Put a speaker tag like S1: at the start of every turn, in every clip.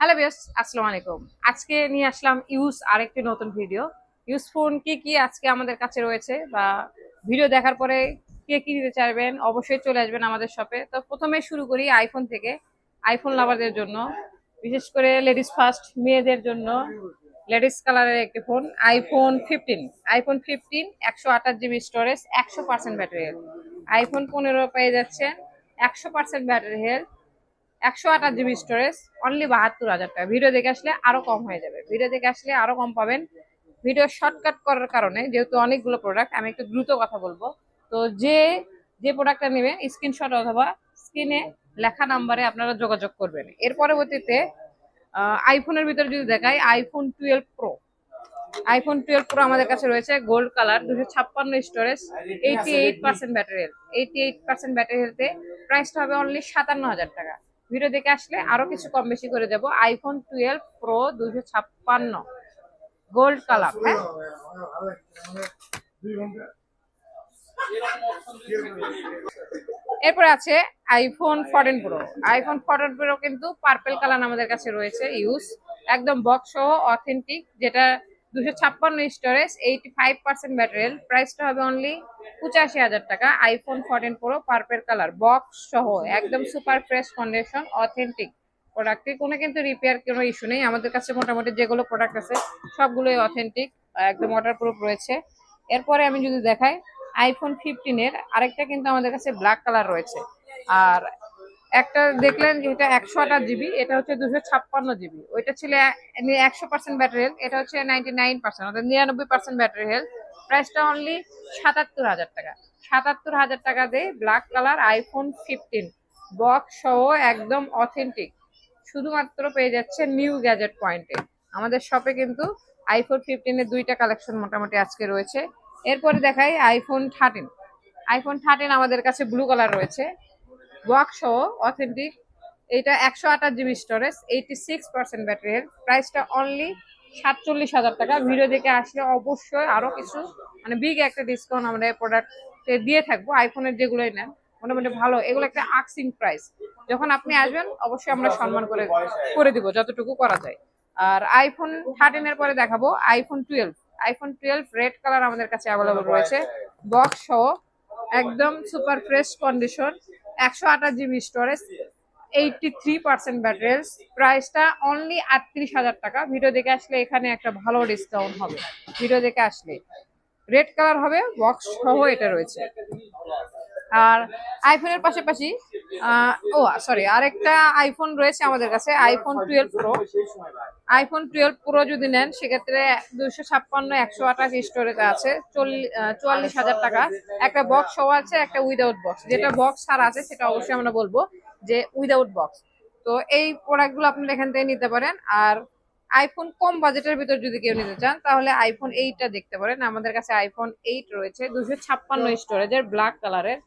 S1: Hello বিয়াস আসসালামু আলাইকুম। আজকে নিয়ে আসলাম ইউজ আরেকটি নতুন ভিডিও। ইউজ ফোন কি কি আজকে আমাদের কাছে রয়েছে বা ভিডিও দেখার পরে কে কি নিতে চাইবেন, অবশ্যই চলে আসবেন আমাদের শপে। তো প্রথমে শুরু করি আইফোন থেকে আইফোন লাভারদের জন্য। বিশেষ করে লেডিস ফার্স্ট মেয়েদের জন্য লেডিস কালারের একটি phone iPhone fifteen iPhone fifteen একশো আঠাশ জিবি স্টোরেজ একশো পার্সেন্ট ব্যাটারি হেলথ আইফোন পনেরো পেয়ে যাচ্ছেন, একশো পার্সেন্ট ব্যাটারি হেলথ একশো আঠাশ জিবি স্টোরেজ অনলি বাহাত্তর হাজার টাকা। ভিডিও দেখে আসলে আরও কম হয়ে যাবে। ভিডিও দেখে আসলে আরও কম পাবেন। ভিডিও শর্টকাট করার কারণে, যেহেতু অনেকগুলো প্রোডাক্ট আমি একটু দ্রুত কথা বলব। তো যে যে প্রোডাক্টটা নেবেন স্ক্রিনশট অথবা স্ক্রিনে লেখা নাম্বারে আপনারা যোগাযোগ করবেন। এর পরবর্তীতে আইফোনের ভিতরে যদি দেখাই iPhone twelve pro iPhone twelve pro আমাদের কাছে রয়েছে গোল্ড কালার দুশো ছাপ্পান্ন storage eighty eight percent battery health eighty eight percent battery হেলথে প্রাইসটা হবে অনলি সাতান্ন হাজার টাকা। ভিডিও দেখে আসলে আরও কিছু কম বেশি করে যাব আইফোন টুয়েলভ প্রো দুশো ছাপ্পান্ন। গোল্ড কালার হ্যাঁ? এরপরে আছে iPhone fourteen pro iPhone fourteen pro কিন্তু পার্পেল কালার আমাদের কাছে রয়েছে ইউজ একদম বক্স সহ অথেন্টিক যেটা দুশো ছাপ্পান্ন storage eighty five percent battery প্রাইসটা হবে অনলি পঁচাশি হাজার টাকা iPhone fourteen pro purple colour box সহ, একদম সুপার ফ্রেশ কন্ডিশন অথেন্টিক প্রোডাক্টে কোনো কিন্তু রিপেয়ার কোনো ইস্যু নেই। আমাদের কাছে মোটামুটি যেগুলো প্রোডাক্ট আছে, সবগুলোই অথেন্টিক একদম ওয়াটার প্রুফ রয়েছে। এরপরে আমি যদি দেখাই আইফোন ফিফটিনের আরেকটা কিন্তু আমাদের কাছে ব্ল্যাক কালার রয়েছে। আর একটা দেখলেন যে এটা একশো আঠাশ জিবি এটা হচ্ছে দুশো ছাপ্পান্ন জিবি ওইটা ছিল একশো পার্সেন্ট ব্যাটারি হেলথ এটা হচ্ছে নাইনটি নাইন পার্সেন্ট অর্থাৎ নিরানব্বই পার্সেন্ট ব্যাটারি হেলথ প্রাইসটা অনলি সাতাত্তর হাজার টাকা। সাতাত্তর হাজার টাকা দিয়ে black colour iPhone fifteen box সহ একদম অথেন্টিক শুধুমাত্র পেয়ে যাচ্ছে নিউ গ্যাজেট পয়েন্টে আমাদের শপে কিন্তু আইফোন ফিফটিনের দুইটা কালেকশন মোটামুটি আজকে রয়েছে। এরপরে দেখাই আইফোন থার্টিন আইফোন থার্টিন আমাদের কাছে ব্লু কালার রয়েছে। বক্স সহ অথেন্টিক এইটা একশো আঠাশ GB storage eighty six percent ব্যাটারির প্রাইসটা অনলি সাতচল্লিশ হাজার টাকা। ভিডিও দেখে আসলে অবশ্যই আরও কিছু মানে বিগ একটা ডিসকাউন্ট আমরা প্রোডাক্টে দিয়ে থাকব। আইফোনের যেগুলোই নেন, মোটামুটি ভালো। এগুলো একটা আক্সিং প্রাইস যখন আপনি আসবেন, অবশ্যই আমরা সম্মান করে করে দিব, যতটুকু করা যায়। আর আইফোন থার্টিনের পরে দেখাবো iPhone twelve iPhone twelve red colour আমাদের কাছে অ্যাভেলেবল রয়েছে। বক্স সহ একদম সুপার ফ্রেশ কন্ডিশন একশো আঠাশ GB storage eighty three percent batteries প্রাইসটা অনলি আটত্রিশ হাজার টাকা। ভিডিও দেখে আসলে এখানে একটা ভালো ডিসকাউন্ট হবে। ভিডিও দেখে আসলে। রেড কালার হবে বক্স সহ এটা রয়েছে। আর আইফোনের পাশাপাশি ও সরি আরেকটা আইফোন রয়েছে আমাদের কাছে iPhone twelve pro iPhone twelve pro যদি নেন, সেক্ষেত্রে দুশো ছাপ্পান্ন, একশো আঠাশ স্টোরেজ আছে চুয়াল্লিশ হাজার টাকা। একটা বক্স সহ আছে, একটা উইদাউট বক্স যেটা বক্স ছাড়া আছে, সেটা অবশ্যই আমরা বলব যে উইদাউট বক্স তো এই প্রোডাক্টগুলো আপনারা এখান থেকে নিতে পারেন। আর আইফোন কম বাজেটের ভিতর যদি কেউ নিতে চান, তাহলে আইফোন এইটটা দেখতে পারেন। আমাদের কাছে আইফোন এইট রয়েছে দুশো ছাপ্পান্ন স্টোরেজের ব্ল্যাক কালারের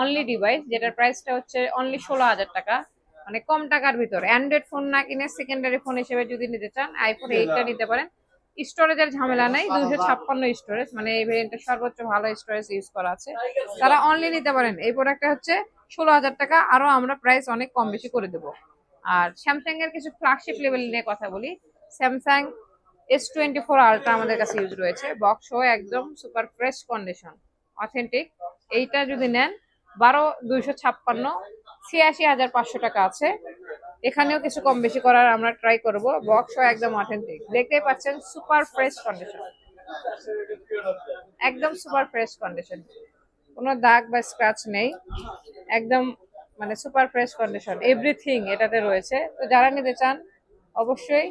S1: অনলি ডিভাইস যেটার প্রাইসটা হচ্ছে অনলি ষোলো হাজার টাকা। মানে কম টাকার ভিতর। অ্যান্ড্রয়েড ফোন না কিনে সেকেন্ডারি ফোন হিসেবে যদি নিতে চান আইফোন এইটটা নিতে পারেন। স্টোরেজের ঝামেলা নাই দুশো ছাপ্পান্ন স্টোরেজ মানে এই ভেরিয়েন্টের সর্বোচ্চ ভালো স্টোরেজ ইউজ করা আছে। তারা অনলি নিতে পারেন। এই প্রোডাক্টটা হচ্ছে ষোলো হাজার টাকা আরও আমরা প্রাইস অনেক কম বেশি করে দেবো। আর স্যামসাং এর কিছু ফ্ল্যাগশিপ লেভেল নিয়ে কথা বলি। Samsung S twenty four ultra আমাদের কাছে ইউজ রয়েছে। বক্স একদম সুপার ফ্রেশ কন্ডিশন অথেন্টিক এইটা যদি নেন বারো, দুইশো ছাপ্পান্ন, ছিয়াশি হাজার পাঁচশো টাকা আছে। এখানেও কিছু কম বেশি করার আমরা ট্রাই করব। বক্স একদম অথেন্টিক দেখতেই পাচ্ছেন সুপার ফ্রেশ কন্ডিশন একদম সুপার ফ্রেশ কন্ডিশন কোনো দাগ বা স্ক্র্যাচ নেই। একদম মানে সুপার ফ্রেশ কন্ডিশন এভরিথিং এটাতে রয়েছে। তো যারা নিতে চান, অবশ্যই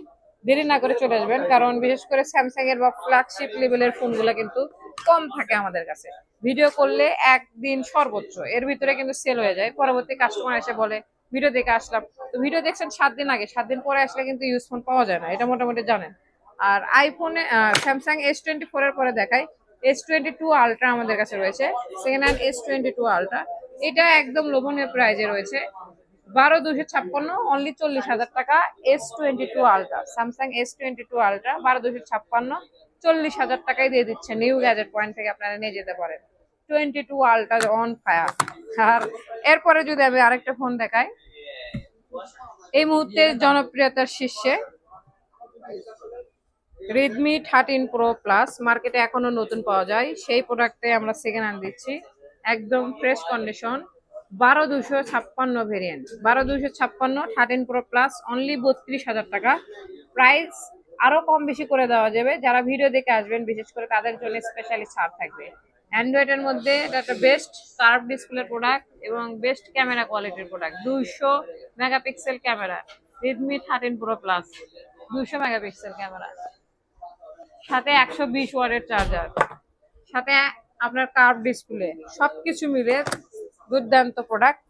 S1: দেরি না করে চলে আসবেন। কারণ বিশেষ করে স্যামসাং এর বা ফ্ল্যাগশিপ লেভেলের ফোনগুলো কিন্তু কম থাকে আমাদের কাছে। ভিডিও করলে একদিন সর্বোচ্চ। এর ভিতরে কিন্তু সেল হয়ে যায়। পরবর্তী কাস্টমার এসে বলে, ভিডিও দেখে আসলাম। তো ভিডিও দেখছেন সাত দিন আগে। সাত দিন পরে আসলে কিন্তু ইউজ ফোন পাওয়া যায় না। এটা মোটামুটি জানেন। আর আইফোনে স্যামসাং এস টোয়েন্টি ফোর এর পরে দেখাই। এস টোয়েন্টি টু আলট্রা আমাদের কাছে রয়েছে। Second hand S twenty two ultra এটা একদম লোভনীয় প্রাইজে রয়েছে। বারো দুশো ছাপ্পান্ন অনলি চল্লিশ হাজার টাকা S twenty two ultra Samsung S twenty two ultra বারো দুশো ছাপ্পান্ন চল্লিশ হাজার টাকাই দিয়ে দিচ্ছে। নিউ গ্যাজেট পয়েন্ট থেকে আপনারা নিয়ে যেতে পারেন। Twenty two ultra on fire আর এরপরে যদি আমি আরেকটা ফোন দেখাই, এই মুহূর্তে জনপ্রিয়তার শীর্ষে রেডমি থার্টিন প্রো প্লাস মার্কেটে এখনও নতুন পাওয়া যায়। সেই প্রোডাক্টে আমরা সেকেন্ড হ্যান্ড দিচ্ছি। একদম ফ্রেশ কন্ডিশন বারো দুশো ছাপ্পান্ন ভেরিয়েন্ট বারো দুশো ছাপ্পান্ন থার্টিন প্রো প্লাস অনলি বত্রিশ হাজার টাকা। প্রাইস আরও কম বেশি করে দেওয়া যাবে। যারা ভিডিও দেখে আসবেন, বিশেষ করে তাদের জন্য স্পেশালি ছাড় থাকবে। অ্যান্ড্রয়েডের মধ্যে এটা একটা বেস্ট কার্ভ ডিসপ্লে প্রোডাক্ট এবং বেস্ট ক্যামেরা কোয়ালিটির প্রোডাক্ট দুইশো megapixel camera Redmi thirteen pro plus দুইশো মেগাপিক্সেল ক্যামেরা সাথে একশো বিশ ওয়াটের চার্জার সাথে আপনার কার্ভ ডিসপ্লে সবকিছু মিলে দুর্দান্ত প্রোডাক্ট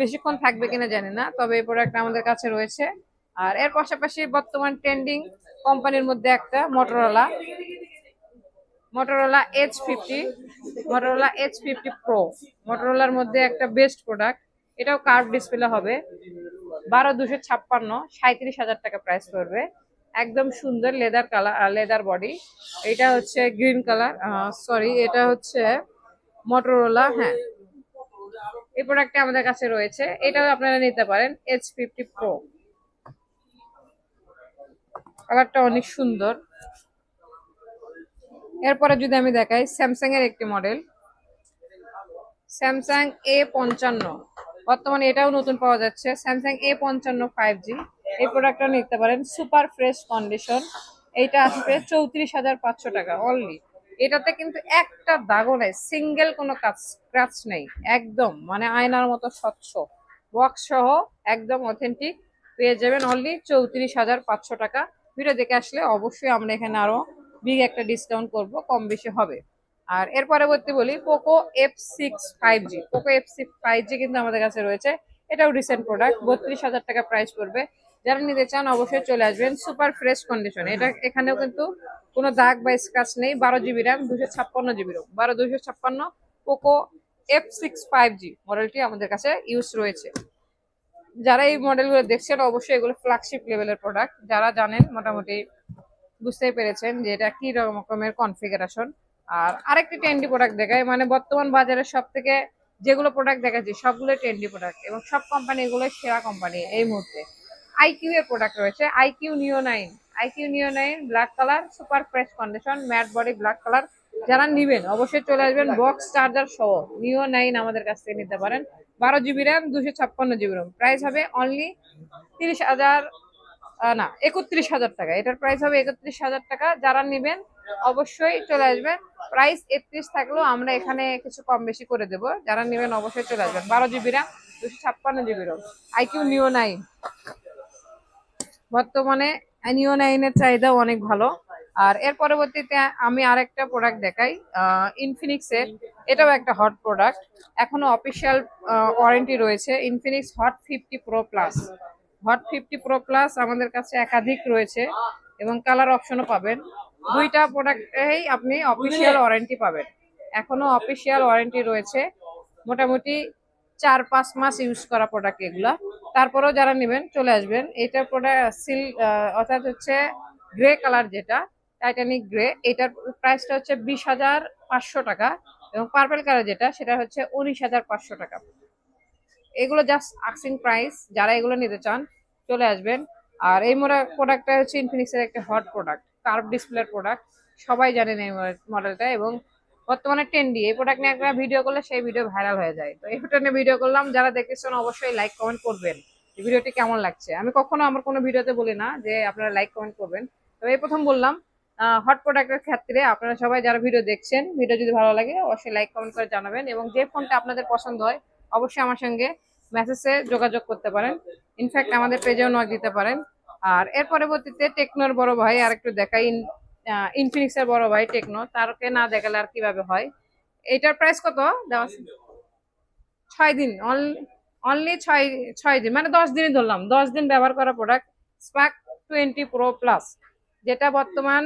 S1: বেশিক্ষণ থাকবে কিনা জানি না, তবে এই প্রোডাক্ট আমাদের কাছে রয়েছে। আর এর পাশাপাশি বর্তমান ট্রেন্ডিং কোম্পানির মধ্যে একটা Motorola Motorola H fifty Motorola H fifty pro মোটরোলার মধ্যে একটা বেস্ট প্রোডাক্ট এটাও কার্ভ ডিসপ্লে হবে। বারো দুশো ছাপ্পান্ন সাঁত্রিশ হাজার টাকা প্রাইস পড়বে। একদম সুন্দর লেদার কালার লেদার বডি এটা হচ্ছে গ্রিন কালার সরি এটা হচ্ছে মোটরোলা হ্যাঁ। এই প্রোডাক্টটা আমাদের কাছে রয়েছে। এটাও আপনারা নিতে পারেন এইচ ফিফটি প্রো কালারটা অনেক সুন্দর। এরপরে যদি আমি দেখাই স্যামসাং এর একটি মডেল স্যামসাং এ পঞ্চান্ন। বর্তমানে এটাও নতুন পাওয়া যাচ্ছে। স্যামসাং এ পঞ্চান্ন ফাইভ জি এই প্রোডাক্টটা নিতে পারেন। সুপার ফ্রেশ কন্ডিশন এইটা আসবে চৌত্রিশ হাজার পাঁচশো টাকা অনলি এটাতে কিন্তু একটা দাগও নেই। সিঙ্গেল কোনো কাজ স্ক্র্যাচ নেই। একদম মানে আয়নার মতো স্বচ্ছ। বক্স সহ একদম অথেন্টিক পেয়ে যাবেন অনলি চৌত্রিশ হাজার পাঁচশো টাকা। ভিডিও দেখে আসলে অবশ্যই আমরা এখানে আরও বিগ একটা ডিসকাউন্ট করব, কম বেশি হবে। আর এর পরবর্তী বলি Poco F six five G Poco F six five G কিন্তু আমাদের কাছে রয়েছে। এটাও রিসেন্ট প্রোডাক্ট বত্রিশ হাজার টাকা প্রাইস পড়বে। যারা নিতে চান অবশ্যই চলে আসবেন সুপার ফ্রেশ কন্ডিশন এটা এখানেও কিন্তু কোনো দাগ বা স্ক্রাচ নেই, বারো জিবি র্যাম দুশো ছাপ্পান্ন জিবি রোম বারো দুশো ছাপ্পান্ন Poco F six five G মডেলটি আমাদের কাছে ইউজ রয়েছে। যারা এই মডেলগুলো দেখছেন অবশ্যই এগুলো ফ্ল্যাগশিপ লেভেলের প্রোডাক্ট যারা জানেন, মোটামুটি বুঝতেই পেরেছেন যে এটা কি রকমের কনফিগারেশন আর আরেকটি ট্রেন্ডি প্রোডাক্ট দেখায় মানে বর্তমান বাজারে সব থেকে যেগুলো প্রোডাক্ট দেখাচ্ছি সবগুলো ট্রেন্ডি প্রোডাক্ট এবং সব কোম্পানি এগুলো সেরা কোম্পানি এই মুহূর্তে। আইকিউ এর প্রোডাক্ট রয়েছে iQOO neo nine iQOO neo nine black colour super fresh condition matte body black colour যারা নিবেন, অবশ্যই চলে আসবেন বক্স চার্জার সহ। নিও নাইন আমাদের কাছ থেকে নিতে পারেন। বারো জিবি র্যাম দুশো ছাপ্পান্ন জিবি র্যাম প্রাইস হবে অনলি তিরিশ হাজার না, একত্রিশ হাজার টাকা। এটার প্রাইস হবে একত্রিশ হাজার টাকা। যারা নেবেন, অবশ্যই চলে আসবেন। প্রাইস একত্রিশ থাকলেও আমরা এখানে কিছু কম বেশি করে দেবো। যারা নেবেন, অবশ্যই চলে আসবেন। বারো জিবি র্যাম দুশো ছাপ্পান্ন GB RAM iQOO neo nine বর্তমানে নিও নাইনের চাহিদা অনেক ভালো। আর এর পরবর্তীতে আমি আর একটা প্রোডাক্ট দেখাই ইনফিনিক্স এর। এটাও একটা হট প্রোডাক্ট এখনও অফিসিয়াল ওয়ারেন্টি রয়েছে। Infinix hot fifty pro plus hot fifty pro plus আমাদের কাছে একাধিক রয়েছে এবং কালার অপশনও পাবেন। দুইটা প্রোডাক্টেই আপনি অফিসিয়াল ওয়ারেন্টি পাবেন। এখনও অফিসিয়াল ওয়ারেন্টি রয়েছে। মোটামুটি চার পাঁচ মাস ইউজ করা প্রোডাক্ট এগুলা। তারপরেও যারা নেবেন, চলে আসবেন। এটা প্রোডাক্ট সিল অর্থাৎ হচ্ছে গ্রে কালার যেটা টাইটানিক গ্রে এটার প্রাইসটা হচ্ছে বিশ হাজার পাঁচশো টাকা এবং পার্পেল কালার যেটা, সেটা হচ্ছে উনিশ হাজার পাঁচশো টাকা। এগুলো জাস্ট আক্সিং প্রাইস যারা এগুলো নিতে চান, চলে আসবেন। আর এই মোড়া প্রোডাক্টটা হচ্ছে ইনফিনিক্সের একটা হট প্রোডাক্ট কার্ভ ডিসপ্লের প্রোডাক্ট সবাই জানেন এই মডেলটা এবং বর্তমানে ট্রেন্ডি এই প্রোডাক্ট নিয়ে একটা ভিডিও করলে সেই ভিডিও ভাইরাল হয়ে যায়। তো এই প্রোডাক্ট নিয়ে ভিডিও করলাম, যারা দেখেছেন অবশ্যই লাইক কমেন্ট করবেন ভিডিওটি কেমন লাগছে। আমি কখনো আমার কোনো ভিডিওতে বলি না যে আপনারা লাইক কমেন্ট করবেন। তো এই প্রথম বললাম হট প্রোডাক্টের ক্ষেত্রে আপনারা সবাই যারা ভিডিও দেখছেন ভিডিও যদি ভালো লাগে, অবশ্যই লাইক কমেন্ট করে জানাবেন এবং যে ফোনটা আপনাদের পছন্দ হয়, অবশ্যই আমার সঙ্গে মেসেজে যোগাযোগ করতে পারেন। ইনফ্যাক্ট আমাদের পেজেও নক দিতে পারেন। আর এর পরবর্তীতে টেকনোর বড় ভাই আর একটু দেখাই ইনফিনিক্স এর বড় ভাই টেকনো তারকে না দেখালে আর কীভাবে হয়? এটার প্রাইস কত? দেওয়া ছয় দিন। অনলি ছয় ছয় দিন। মানে দশ দিনই ধরলাম। দশ দিন ব্যবহার করা product spark twenty pro plus যেটা বর্তমান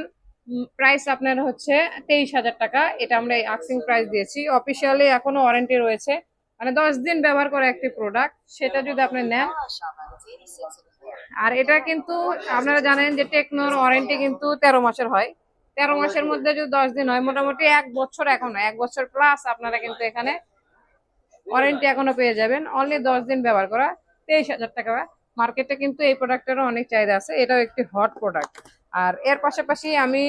S1: প্রাইস আপনার হচ্ছে তেইশ হাজার টাকা। এটা আমরা আক্সিং প্রাইস দিয়েছি। অফিসিয়ালি এখনও ওয়ারেন্টি রয়েছে। মানে দশ দিন ব্যবহার করা একটি প্রোডাক্ট সেটা যদি আপনি নেন। আর এটা কিন্তু আপনারা জানেন যে টেকনোর ওয়ারেন্টি কিন্তু তেরো মাসের হয়। তেরো মাসের মধ্যে যদি দশ দিন হয়, মোটামুটি এক বছর এখনও এক বছর প্লাস আপনারা কিন্তু এখানে ওয়ারেন্টি এখনও পেয়ে যাবেন। অনলি দশ দিন ব্যবহার করা। তেইশ হাজার টাকা। মার্কেটে কিন্তু এই প্রোডাক্টেরও অনেক চাহিদা আছে। এটাও একটি হট প্রোডাক্ট আর এর পাশাপাশি আমি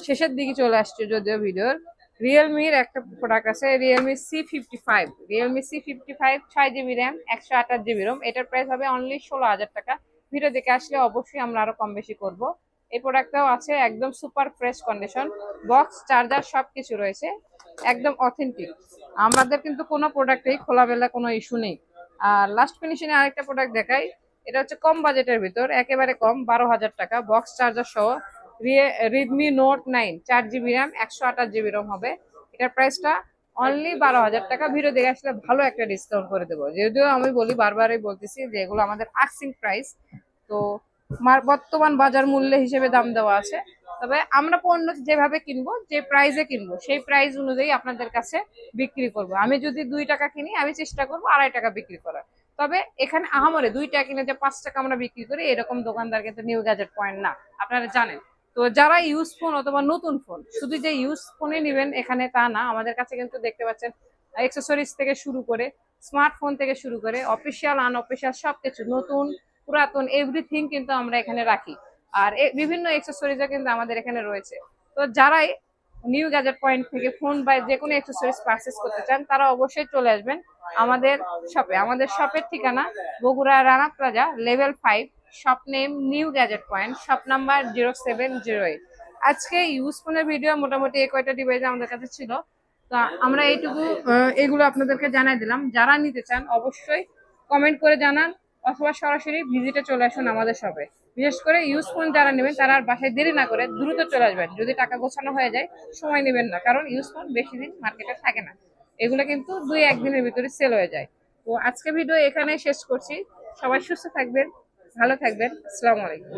S1: শেষের দিকে চলে আসছি যদিও ভিডিওর। রিয়েলমির একটা প্রোডাক্ট আছে Realme C fifty five Realme C fifty five ছয় জিবি র্যাম একশো আঠাশ জিবি রোম এটার প্রাইস হবে অনলি ষোলো হাজার টাকা। ভিডিও দেখে আসলে অবশ্যই আমরা আরও কম বেশি করব। এই প্রোডাক্টটাও আছে, একদম super fresh condition box charger সব কিছু রয়েছে, একদম অথেন্টিক আমাদের কিন্তু কোনো প্রোডাক্টেই খোলাবেলা কোনো ইস্যু নেই। আর লাস্ট ফিনিশিং এ আরেকটা প্রোডাক্ট দেখাই। এটা হচ্ছে কম বাজেটের ভিতর, একেবারে কম, বারো হাজার টাকা। বক্স চার্জার সহ রিডমি নোট নাইন চার জিবি র্যাম একশো আঠাশ জিবি রোম হবে। এটার প্রাইসটা অনলি বারো হাজার টাকা। ভিডিও দেখে আসলে ভালো একটা ডিসকাউন্ট করে দেবো। যদিও আমি বলি, বারবারই বলতেছি যে এগুলো আমাদের আক্সিং প্রাইস তো বর্তমান বাজার মূল্য হিসেবে দাম দেওয়া আছে। তবে আমরা পণ্য যেভাবে কিনবো, যে প্রাইসে কিনবো, সেই প্রাইস অনুযায়ী আপনাদের কাছে বিক্রি করব। আমি যদি দুই টাকা কিনি, আমি চেষ্টা করব আড়াই টাকা বিক্রি করার। তবে এখানে আহামরে দুই টাকা কিনে যে পাঁচ টাকা আমরা বিক্রি করি, এরকম দোকানদার কিন্তু নিউ গ্যাজেট পয়েন্ট না। আপনারা জানেন। তো যারা ইউজ ফোন অথবা নতুন ফোন শুধু যে ইউজ ফোনে নেবেন এখানে তা না। আমাদের কাছে কিন্তু দেখতে পাচ্ছেন অ্যাক্সেসরিজ থেকে শুরু করে স্মার্টফোন থেকে শুরু করে অফিসিয়াল আনঅফিসিয়াল সবকিছু, নতুন, পুরাতন এভরিথিং কিন্তু আমরা এখানে রাখি। আর বিভিন্ন অ্যাক্সেসরিজও কিন্তু আমাদের এখানে রয়েছে। তো যারাই নিউ গ্যাজেট পয়েন্ট থেকে ফোন বা যে কোনো অ্যাক্সেসরিজ পারচেস করতে চান, তারা অবশ্যই চলে আসবেন আমাদের শপে আমাদের শপের ঠিকানা Bogura Rana plaza level five shop name new gadget point shop number zero seven zero eight আজকে ইউজ ফোনের ভিডিও মোটামুটি এই কয়টা ডিভাইস আমাদের কাছে ছিল। তা আমরা এইটুকু এগুলো আপনাদেরকে জানাই দিলাম। যারা নিতে চান, অবশ্যই কমেন্ট করে জানান, অথবা সরাসরি ভিজিটে চলে আসুন আমাদের শপে বিশেষ করে ইউজ ফোন যারা নেবেন, তারা আর বাসায় দেরি না করে দ্রুত চলে আসবেন। যদি টাকা গোছানো হয়ে যায়, সময় নেবেন না। কারণ ইউজ ফোন বেশি দিন মার্কেটে থাকে না। এগুলো কিন্তু দুই একদিনের ভিতরে সেল হয়ে যায়। তো আজকে ভিডিও এখানে শেষ করছি। সবাই সুস্থ থাকবেন, ভালো থাকবেন। আসসালামু আলাইকুম।